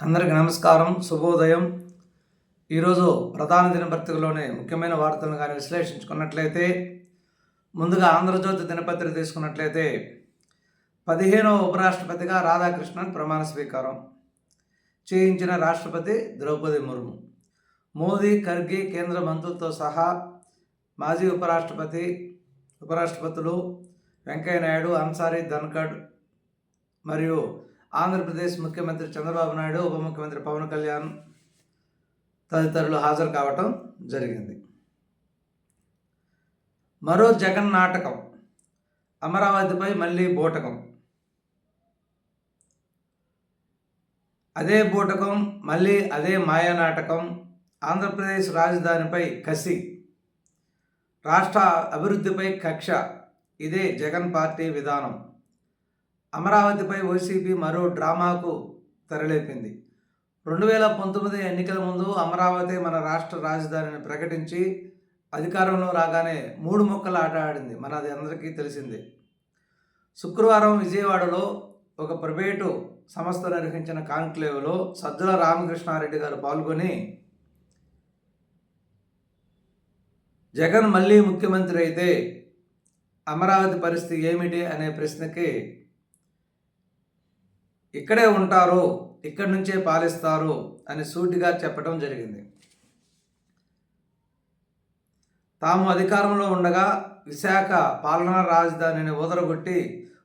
అందరికీ నమస్కారం శుభోదయం. ఈరోజు ప్రధాన దినపత్రికలోని ముఖ్యమైన వార్తలను కానీ విశ్లేషించుకున్నట్లయితే ముందుగా ఆంధ్రజ్యోతి దినపత్రిక తీసుకున్నట్లయితే పదిహేనవ ఉపరాష్ట్రపతిగా రాధాకృష్ణన్ ప్రమాణ స్వీకారం చేయించిన రాష్ట్రపతి ద్రౌపది ముర్ము. మోదీ ఖర్గే కేంద్ర మంత్రులతో సహా మాజీ ఉపరాష్ట్రపతి ఉపరాష్ట్రపతులు వెంకయ్యనాయుడు అన్సారీ ధన్కడ్ మరియు ఆంధ్రప్రదేశ్ ముఖ్యమంత్రి చంద్రబాబు నాయుడు ఉప ముఖ్యమంత్రి పవన్ కళ్యాణ్ తదితరులు హాజరు కావటం జరిగింది. మరో జగన్ నాటకం అమరావతిపై మళ్ళీ బూటకం. అదే బూటకం మళ్ళీ అదే మాయా నాటకం ఆంధ్రప్రదేశ్ రాజధానిపై కసి రాష్ట్ర అభివృద్ధిపై కక్ష ఇదే జగన్ పార్టీ విధానం. అమరావతిపై వైసీపీ మరో డ్రామాకు తెరలేపింది. రెండు వేల పంతొమ్మిది ఎన్నికల ముందు అమరావతి మన రాష్ట్ర రాజధానిని ప్రకటించి అధికారంలో రాగానే మూడు మొక్కలు ఆట ఆడింది. మన అది అందరికీ తెలిసిందే. శుక్రవారం విజయవాడలో ఒక ప్రైవేటు సంస్థ నిర్వహించిన కాన్క్లేవ్లో సజ్జల రామకృష్ణారెడ్డి గారు పాల్గొని జగన్ మళ్ళీ ముఖ్యమంత్రి అయితే అమరావతి పరిస్థితి ఏమిటి అనే ప్రశ్నకి ఇక్కడే ఉంటారు ఇక్కడి నుంచే పాలిస్తారు అని సూటిగా చెప్పడం జరిగింది. తాము అధికారంలో ఉండగా విశాఖ పాలనా రాజధానిని ఊదరగొట్టి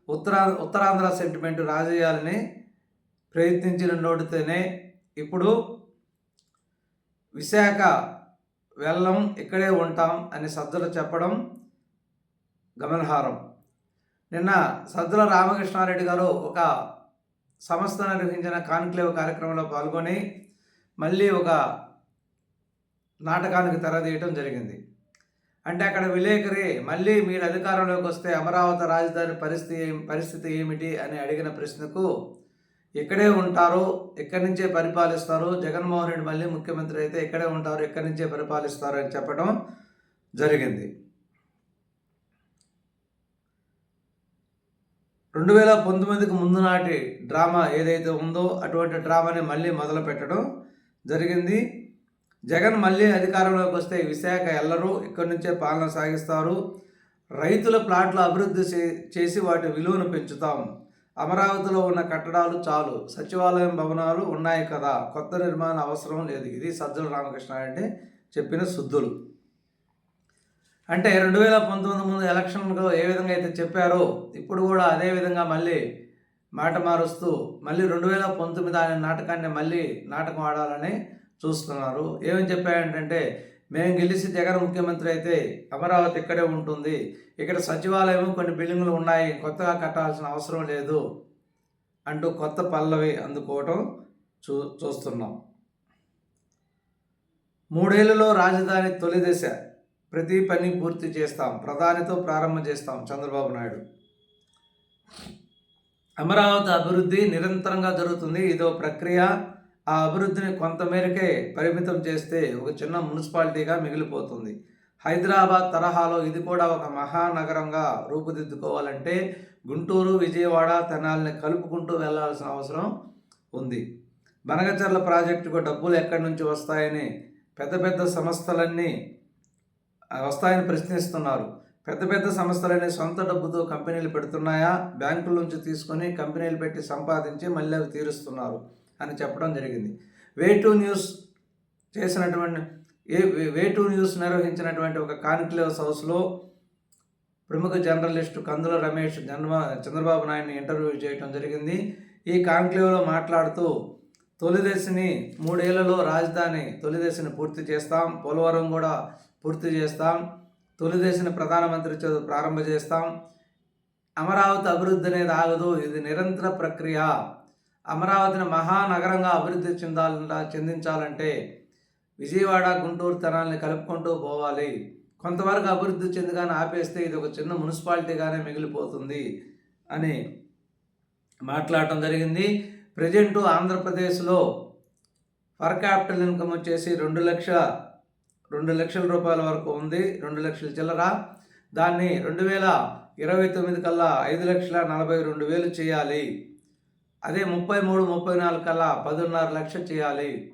ఉత్తరా ఉత్తరాంధ్ర సెంటిమెంట్ రాజేయాలని ప్రయత్నించిన నోటితోనే ఇప్పుడు విశాఖ వెళ్ళం ఇక్కడే ఉంటాం అని సజ్జలు చెప్పడం గమనహారం నిన్న సజ్జల రామకృష్ణారెడ్డి గారు ఒక సంస్థ నిర్వహించిన కాన్క్లేవ్ కార్యక్రమంలో పాల్గొని మళ్ళీ ఒక నాటకానికి తెరదీయటం జరిగింది. అంటే అక్కడ విలేకరి మళ్ళీ మీరు అధికారంలోకి వస్తే అమరావతి రాజధాని పరిస్థితి పరిస్థితి ఏమిటి అని అడిగిన ప్రశ్నకు ఇక్కడే ఉంటారు ఇక్కడి నుంచే పరిపాలిస్తారు జగన్మోహన్ రెడ్డి మళ్ళీ ముఖ్యమంత్రి అయితే ఇక్కడే ఉంటారు ఇక్కడి నుంచే పరిపాలిస్తారు అని చెప్పడం జరిగింది. రెండు వేల పంతొమ్మిదికి ముందు నాటి డ్రామా ఏదైతే ఉందో అటువంటి డ్రామాని మళ్ళీ మొదలు పెట్టడం జరిగింది. జగన్ మళ్ళీ అధికారంలోకి వస్తే విశాఖ ఎల్లరూ ఇక్కడి నుంచే పాలన సాగిస్తారు. రైతుల ప్లాట్లు అభివృద్ధి చేసి వాటి విలువను పెంచుతాం. అమరావతిలో ఉన్న కట్టడాలు చాలు. సచివాలయం భవనాలు ఉన్నాయి కదా. కొత్త నిర్మాణం అవసరం లేదు. ఇది సజ్జల అంటే చెప్పిన శుద్ధులు. అంటే రెండు వేల పంతొమ్మిది ముందు ఎలక్షన్లో ఏ విధంగా అయితే చెప్పారో ఇప్పుడు కూడా అదే విధంగా మళ్ళీ మాట మారుస్తూ మళ్ళీ రెండు వేల పంతొమ్మిది అనే నాటకాన్ని మళ్ళీ నాటకం ఆడాలని చూస్తున్నారు. ఏమని చెప్పాయంటే మేము గెలిచి జగన్ ముఖ్యమంత్రి అయితే అమరావతి ఇక్కడే ఉంటుంది. ఇక్కడ సచివాలయం కొన్ని బిల్డింగులు ఉన్నాయి. కొత్తగా కట్టాల్సిన అవసరం లేదు అంటూ కొత్త పల్లవి అందుకోవటం చూ చూస్తున్నాం. మూడేళ్ళలో రాజధాని తొలి దశ ప్రతి పని పూర్తి చేస్తాం ప్రధానితో ప్రారంభం చేస్తాం చంద్రబాబు నాయుడు. అమరావతి అభివృద్ధి నిరంతరంగా జరుగుతుంది. ఇదో ప్రక్రియ. ఆ అభివృద్ధిని కొంతమేరకే పరిమితం చేస్తే ఒక చిన్న మున్సిపాలిటీగా మిగిలిపోతుంది. హైదరాబాద్ తరహాలో ఇది కూడా ఒక మహానగరంగా రూపుదిద్దుకోవాలంటే గుంటూరు విజయవాడ తెనాలని కలుపుకుంటూ వెళ్ళాల్సిన అవసరం ఉంది. బనగచర్ల ప్రాజెక్టుకు డబ్బులు ఎక్కడి నుంచి వస్తాయని పెద్ద పెద్ద సంస్థలన్నీ వస్తాయని ప్రశ్నిస్తున్నారు. పెద్ద పెద్ద సంస్థలనే సొంత డబ్బుతో కంపెనీలు పెడుతున్నాయా? బ్యాంకుల నుంచి తీసుకొని కంపెనీలు పెట్టి సంపాదించి మళ్ళీ అవి తీరుస్తున్నారు అని చెప్పడం జరిగింది. వే టూ న్యూస్ చేసినటువంటి ఏ వే టూ న్యూస్ నిర్వహించినటువంటి ఒక కాన్క్లేవ్ హౌస్లో ప్రముఖ జర్నలిస్టు కందుల రమేష్ చంద్రబా చంద్రబాబు నాయుడిని ఇంటర్వ్యూ చేయడం జరిగింది. ఈ కాన్క్లేవ్లో మాట్లాడుతూ తొలిదశని మూడేళ్ళలో రాజధాని తొలిదశని పూర్తి చేస్తాం. పోలవరం కూడా పూర్తి చేస్తాం. తొలిదశని ప్రధానమంత్రి చదువు ప్రారంభ చేస్తాం. అమరావతి అభివృద్ధి అనేది ఆగదు. ఇది నిరంతర ప్రక్రియ. అమరావతిని మహానగరంగా అభివృద్ధి చెందాలంట చెందించాలంటే విజయవాడ గుంటూరు తనాల్ని కలుపుకుంటూ పోవాలి. కొంతవరకు అభివృద్ధి చెందిగానే ఆపేస్తే ఇది ఒక చిన్న మున్సిపాలిటీగానే మిగిలిపోతుంది అని మాట్లాడటం జరిగింది. ప్రజెంటు ఆంధ్రప్రదేశ్లో పర్ క్యాపిటల్ ఇన్కమ్ వచ్చేసి రెండు లక్ష రెండు లక్షల రూపాయల వరకు ఉంది రెండు లక్షల చిల్లర. దాన్ని రెండు వేల ఇరవై తొమ్మిది కల్లా ఐదు లక్షల నలభై రెండు వేలు చేయాలి. అదే ముప్పై మూడు ముప్పై నాలుగు కల్లా పదున్నర లక్ష చేయాలి.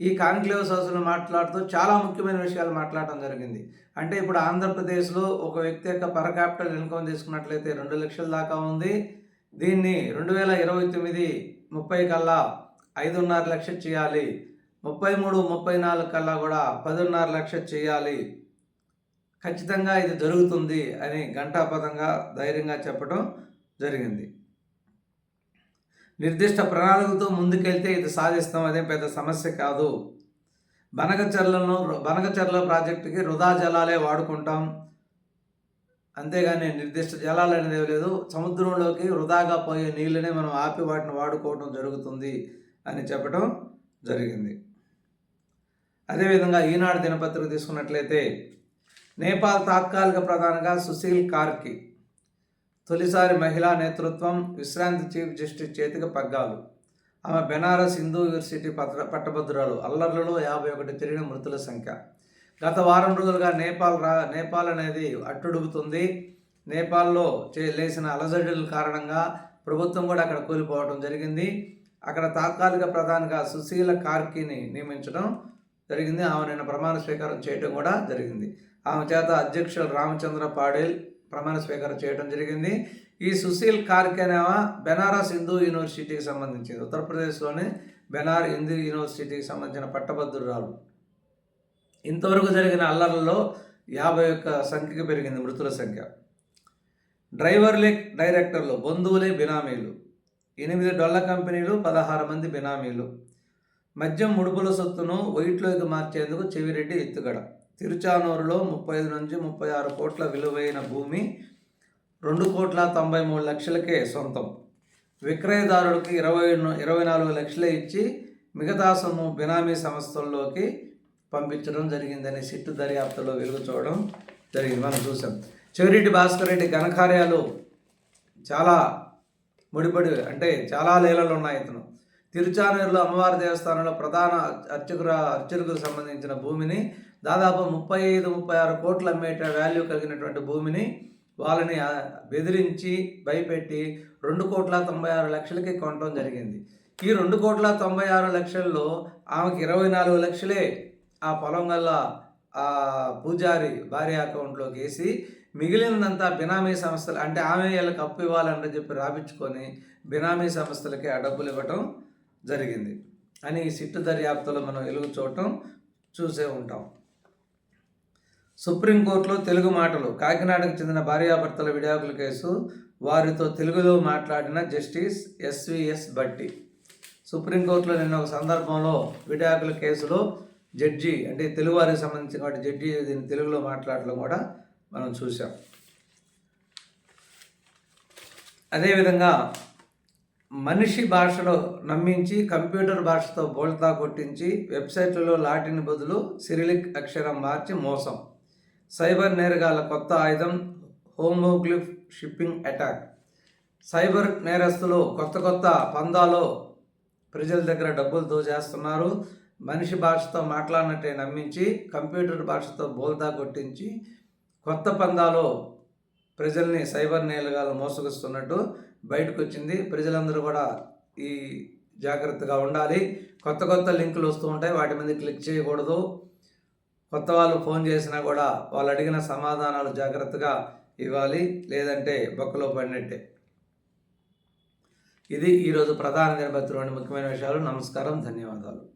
ఈ కాన్క్లేవ్ సదస్సులు మాట్లాడుతూ చాలా ముఖ్యమైన విషయాలు మాట్లాడటం జరిగింది. అంటే ఇప్పుడు ఆంధ్రప్రదేశ్లో ఒక వ్యక్తి యొక్క పర్ క్యాపిటల్ ఇన్కమ్ తీసుకున్నట్లయితే రెండు లక్షల దాకా ఉంది. దీన్ని రెండు వేల ఇరవై తొమ్మిది ముప్పై కల్లా ఐదున్నర లక్ష చేయాలి. ముప్పై మూడు ముప్పై నాలుగు కల్లా కూడా పదున్నర లక్ష చేయాలి. ఖచ్చితంగా ఇది జరుగుతుంది అని ఘంటాపథంగా ధైర్యంగా చెప్పడం జరిగింది. నిర్దిష్ట ప్రణాళికతో ముందుకెళ్తే ఇది సాధిస్తాం అదే పెద్ద సమస్య కాదు. బనకచర్లను బనకచర్ల ప్రాజెక్టుకి వృధా జలాలే వాడుకుంటాం. అంతేగాని నిర్దిష్ట జలాలు అనేది లేదు సముద్రంలోకి వృధాగా పోయే నీళ్ళనే మనం ఆపి వాటిని వాడుకోవడం జరుగుతుంది అని చెప్పడం జరిగింది. అదేవిధంగా ఈనాడు దినపత్రిక తీసుకున్నట్లయితే నేపాల్ తాత్కాలిక ప్రధానిగా సుశీల్ కార్కి తొలిసారి మహిళా నేతృత్వం విశ్రాంతి చీఫ్ జస్టిస్ చేతికి పగ్గాలు. ఆమె బెనారస్ హిందూ యూనివర్సిటీ పత్ర పట్టభద్రులు అల్లర్లలో యాభై ఒకటి తిరిగిన మృతుల సంఖ్య. గత వారం రోజులుగా నేపాల్ రా నేపాల్ అనేది అట్టుడుగుతుంది. నేపాల్లో చే లేచిన అలజడుల కారణంగా ప్రభుత్వం కూడా అక్కడ కూలిపోవడం జరిగింది. అక్కడ తాత్కాలిక ప్రధానిగా సుశీల కార్కిని నియమించడం జరిగింది. ఆమె నిన్న ప్రమాణ స్వీకారం చేయడం కూడా జరిగింది. ఆమె చేత అధ్యక్షులు రామచంద్ర పాడేల్ ప్రమాణ స్వీకారం చేయడం జరిగింది. ఈ సుశీల్ కార్క్ అనేవా బెనారస్ హిందూ యూనివర్సిటీకి సంబంధించింది. ఉత్తరప్రదేశ్లోని బెనార్ హిందూ యూనివర్సిటీకి సంబంధించిన పట్టభద్రురాలు. ఇంతవరకు జరిగిన అల్లర్లలో యాభై ఒక్క సంఖ్యకు పెరిగింది మృతుల సంఖ్య. డ్రైవర్లే డైరెక్టర్లు బంధువులే బినామీలు. ఎనిమిది డొల్ల కంపెనీలు పదహారు మంది బినామీలు. మద్యం ముడుపుల సొత్తును వైట్లోకి మార్చేందుకు చెవిరెడ్డి ఎత్తుగడ. తిరుచానూరులో ముప్పై ఐదు నుంచి ముప్పై ఆరు కోట్ల విలువైన భూమి రెండు కోట్ల తొంభై మూడు లక్షలకే సొంతం. విక్రయదారుడికి ఇరవై ఇరవై నాలుగు లక్షలే ఇచ్చి మిగతా సొమ్ము బినామీ సంస్థల్లోకి పంపించడం జరిగిందని సిట్టు దర్యాప్తులో వెలుగు చూడడం జరిగింది. మనం చూసాం. చెవిరెడ్డి భాస్కర్ రెడ్డి ఘనకార్యాలు చాలా ముడిపడి అంటే చాలా లీలలు ఉన్నాయి ఇతను. తిరుచానూరులో అమ్మవారి దేవస్థానంలో ప్రధాన అర్చకుర అర్చకులకు సంబంధించిన భూమిని దాదాపు ముప్పై ఐదు ముప్పై ఆరు కోట్ల అమ్మేట వాల్యూ కలిగినటువంటి భూమిని వాళ్ళని బెదిరించి భయపెట్టి రెండు కోట్ల తొంభై ఆరు లక్షలకి కొనడం జరిగింది. ఈ రెండు కోట్ల తొంభై ఆరు లక్షల్లో ఆమెకి ఇరవై నాలుగు లక్షలే ఆ పొలం వల్ల ఆ పూజారి భార్య అకౌంట్లోకి వేసి మిగిలినంతా బినామీ సంస్థలు అంటే ఆమె వీళ్ళకి అప్పు ఇవ్వాలని చెప్పి రాపించుకొని బినామీ సంస్థలకి ఆ డబ్బులు ఇవ్వటం జరిగింది. అని ఈ సిట్టు దర్యాప్తులో మనం వెలుగు చూడటం చూసే ఉంటాం. సుప్రీంకోర్టులో తెలుగు మాటలు కాకినాడకు చెందిన భార్యాభర్తల విడాకుల కేసు వారితో తెలుగులో మాట్లాడిన జస్టిస్ ఎస్విఎస్ బట్టి సుప్రీంకోర్టులో నిన్న ఒక సందర్భంలో విడాకుల కేసులో జడ్జి అంటే తెలుగువారికి సంబంధించిన సంబంధించిన జడ్జి దీన్ని తెలుగులో మాట్లాడడం కూడా మనం చూసాం అదేవిధంగా మనిషి భాషలో నమ్మించి కంప్యూటర్ భాషతో బోల్తా కొట్టించి వెబ్సైట్లలో లాటిన్ బదులు సిరిలిక్ అక్షరం మార్చి మోసం. సైబర్ నేరగాల కొత్త ఆయుధం హోమోగ్లిఫ్ షిప్పింగ్ అటాక్. సైబర్ నేరస్తులు కొత్త కొత్త పందాలో ప్రజల దగ్గర డబ్బులు దోచేస్తున్నారు. మనిషి భాషతో మాట్లాడినట్టే నమ్మించి కంప్యూటర్ భాషతో బోల్తా కొట్టించి కొత్త పందాలో ప్రజల్ని సైబర్ నేరగాలు మోసగిస్తున్నట్టు బయటకు వచ్చింది ప్రజలందరూ కూడా ఈ జాగ్రత్తగా ఉండాలి. కొత్త కొత్త లింకులు వస్తూ ఉంటాయి. వాటి మీద క్లిక్ చేయకూడదు. కొత్త వాళ్ళు ఫోన్ చేసినా కూడా వాళ్ళు అడిగిన సమాధానాలు జాగ్రత్తగా ఇవ్వాలి. లేదంటే బొక్కలో పడినట్టే. ఇది ఈరోజు ప్రధాన దినపత్రిలోని ముఖ్యమైన విషయాలు. నమస్కారం. ధన్యవాదాలు.